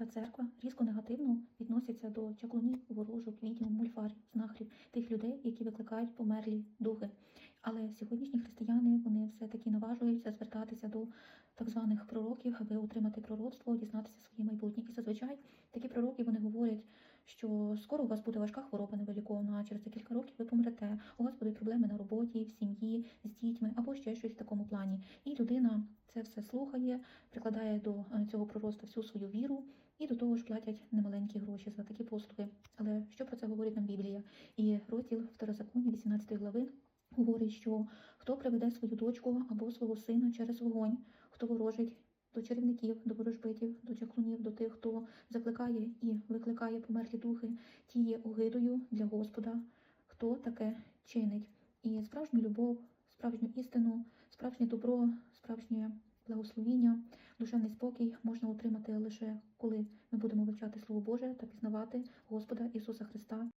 та церква різко негативно відносяться до чаклунів, ворожок, відьм, мульфарів, знахарів, тих людей, які викликають померлі духи. Але сьогоднішні християни вони все-таки наважуються звертатися до так званих пророків, аби отримати пророцтво, дізнатися своє майбутнє. І зазвичай такі пророки вони говорять, що скоро у вас буде важка хвороба невиліковна, а через декілька років ви помрете, у вас будуть проблеми на роботі, в сім'ї, з дітьми або ще щось в такому плані. І людина це все слухає, прикладає до е, цього пророцтва всю свою віру. І до того ж платять немаленькі гроші за такі послуги. Але що про це говорить нам Біблія? І розділ Второзаконня, 18 глави, говорить, що хто приведе свою дочку або свого сина через вогонь, хто ворожить до чарівників, до ворожбитів, до чаклунів, до тих, хто закликає і викликає померлі духи, ті є огидою для Господа, хто таке чинить. І справжню любов, справжню істину, справжнє добро, справжнє благословіння, душевний спокій можна отримати лише коли ми будемо вивчати Слово Боже та пізнавати Господа Ісуса Христа